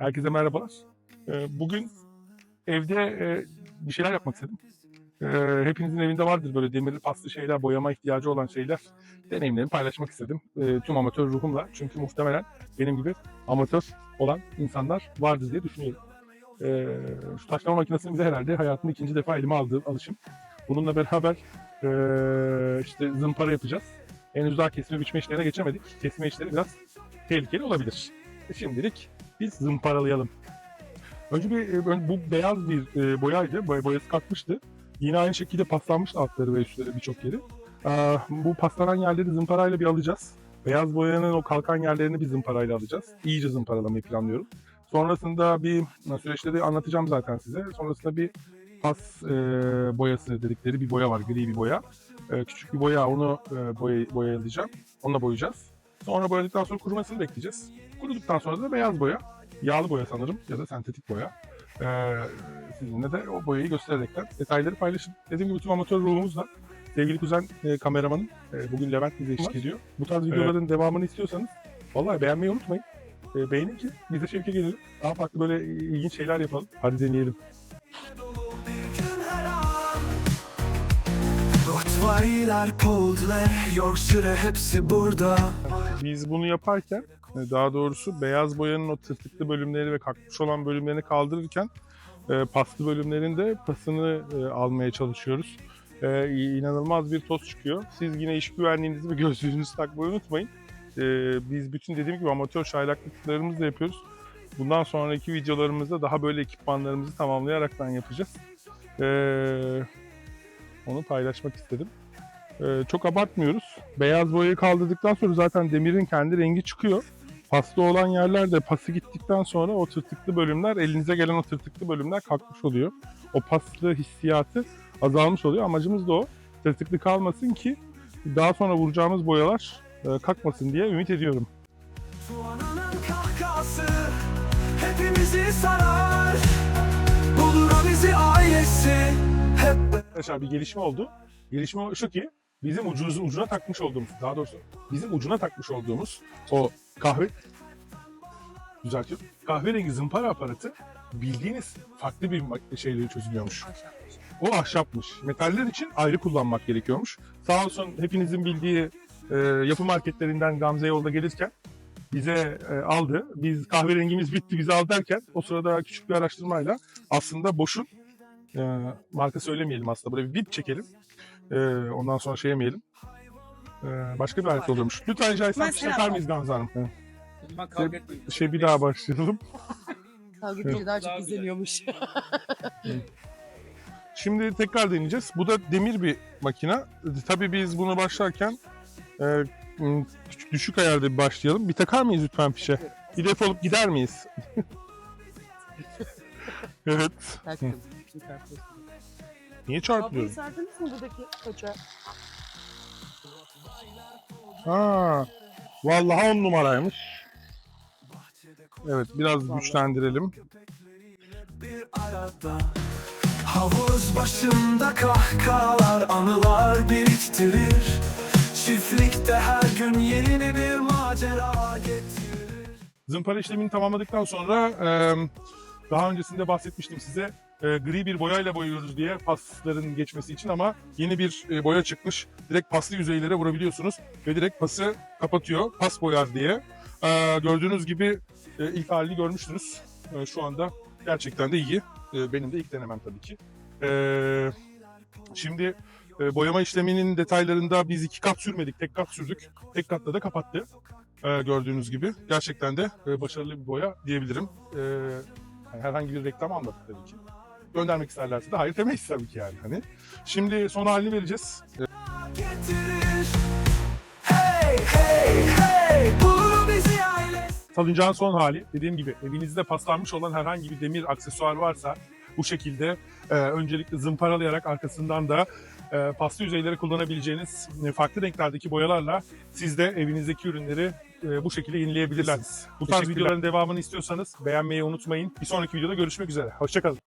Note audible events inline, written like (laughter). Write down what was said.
Herkese merhabalar. Ee, Bugün evde e, bir şeyler yapmak istedim. Ee, Hepinizin evinde vardır böyle demirli paslı şeyler, boyama ihtiyacı olan şeyler. Deneyimlerimi paylaşmak istedim. Ee, Tüm amatör ruhumla. Çünkü muhtemelen benim gibi amatör olan insanlar vardır diye düşünüyorum. Şu taşlama makinesini bize herhalde hayatımda ikinci defa elime aldığım alışım. Bununla beraber e, işte zımpara yapacağız. Henüz daha kesme biçme işlerine geçemedik. Kesme işleri biraz tehlikeli olabilir. Şimdilik biz zımparalayalım. Önce bir e, ön- bu beyaz bir e, boyaydı. Boy, boyası kalkmıştı. Yine aynı şekilde paslanmıştı altları ve üstleri birçok yeri. Bu paslanan yerleri zımparayla bir alacağız. Beyaz boyanın o kalkan yerlerini bir zımparayla alacağız. İyice zımparalamayı planlıyorum. Sonrasında bir süreçleri anlatacağım zaten size. Sonrasında bir pas e, boyası dedikleri bir boya var. Gri bir boya. E, küçük bir boya onu e, boya, boyalayacağım. Onunla boyayacağız. Sonra boyadıktan sonra kurumasını bekleyeceğiz. Kuruduktan sonra da beyaz boya, yağlı boya sanırım ya da sentetik boya. Ee, sizinle de o boyayı göstererekten detayları paylaşın. Dediğim gibi tüm amatör ruhumuzla sevgili kuzen e, kameramanım e, bugün Levent bize eşlik ediyor. Bu tarz videoların devamını istiyorsanız vallahi beğenmeyi unutmayın. E, beğenin ki biz de şevke gelelim. Daha farklı böyle ilginç şeyler yapalım. Hadi deneyelim. Rottweiler, Yorkshire hepsi burada Biz bunu yaparken daha doğrusu beyaz boyanın o tırtıklı bölümleri ve kalkmış olan bölümlerini kaldırırken e, paslı bölümlerin de pasını e, almaya çalışıyoruz. E, inanılmaz bir toz çıkıyor. Siz yine iş güvenliğinizi ve gözlüğünüzü takmayı unutmayın. E, biz bütün dediğim gibi amatör çaylaklıklarımızı da yapıyoruz. Bundan sonraki videolarımızda daha böyle ekipmanlarımızı tamamlayaraktan yapacağız. E, onu paylaşmak istedim. E, çok abartmıyoruz. Beyaz boyayı kaldırdıktan sonra zaten demirin kendi rengi çıkıyor. Paslı olan yerlerde pası gittikten sonra o tırtıklı bölümler, elinize gelen o tırtıklı bölümler kalkmış oluyor. O paslı hissiyatı azalmış oluyor. Amacımız da o. Tırtıklı kalmasın ki daha sonra vuracağımız boyalar e, kalkmasın diye ümit ediyorum. Tuana'nın kahkası Hepimizi sarar Bulur bizi ailesi Hep Arkadaşlar bir gelişme oldu. Gelişme şu ki bizim ucumuzun ucuna takmış olduğumuz, daha doğrusu bizim ucuna takmış olduğumuz o kahve düzeltiyorum. Kahverengi zımpara aparatı bildiğiniz farklı bir şeyleri çözülüyormuş. O ahşapmış. Metaller için ayrı kullanmak gerekiyormuş. Sağ olsun hepinizin bildiği e, yapı marketlerinden Gamze yolda gelirken bize e, aldı. Biz kahverengimiz bitti bizi al derken o sırada küçük bir araştırmayla aslında boşun e, marka söylemeyelim aslında. Buraya bir bip çekelim. E, ondan sonra şey yemeyelim. E, başka bir alet oluyormuş. Lütfen rica etsem bir şey yapar mıyız Gamze Hanım? E, Ben kavga etmeyin. şey bir daha başlayalım. (laughs) Kavga edince daha çok izleniyormuş. (laughs) Şimdi tekrar deneyeceğiz. Bu da demir bir makine. Tabii biz bunu başlarken e, m, küçük- düşük ayarda bir başlayalım. Bir takar mıyız lütfen fişe? Bir defolup gider miyiz? (laughs) evet. Niye Kabloyu çarpılıyoruz? sardınız mı buradaki koça? Ha, vallahi on numaraymış. Evet, biraz güçlendirelim. bir arada Havuz başında kahkahalar Anılar biriktirir Çiftlikte her gün yeni bir macera getirir Zımpara işlemini tamamladıktan sonra e, daha öncesinde bahsetmiştim size e, gri bir boyayla boyuyoruz diye pasların geçmesi için ama yeni bir e, boya çıkmış. Direkt paslı yüzeylere vurabiliyorsunuz ve direkt pası kapatıyor pas boyar diye. E, gördüğünüz gibi e, ilk halini görmüştünüz. E, şu anda gerçekten de iyi. E, benim de ilk denemem tabii ki. E, şimdi e, boyama işleminin detaylarında biz iki kat sürmedik, tek kat sürdük. Tek katta da kapattı. E, gördüğünüz gibi. Gerçekten de e, başarılı bir boya diyebilirim. E, yani herhangi bir reklam almadık tabii ki. Göndermek isterlerse de hayır demeyiz tabii ki yani. Hani. Şimdi son halini vereceğiz. Hey salıncağın son hali dediğim gibi evinizde paslanmış olan herhangi bir demir aksesuar varsa bu şekilde e, öncelikle zımparalayarak arkasından da e, paslı yüzeyleri kullanabileceğiniz e, farklı renklerdeki boyalarla siz de evinizdeki ürünleri e, bu şekilde yenileyebilirsiniz. Bu tarz videoların devamını istiyorsanız beğenmeyi unutmayın. Bir sonraki videoda görüşmek üzere. Hoşçakalın.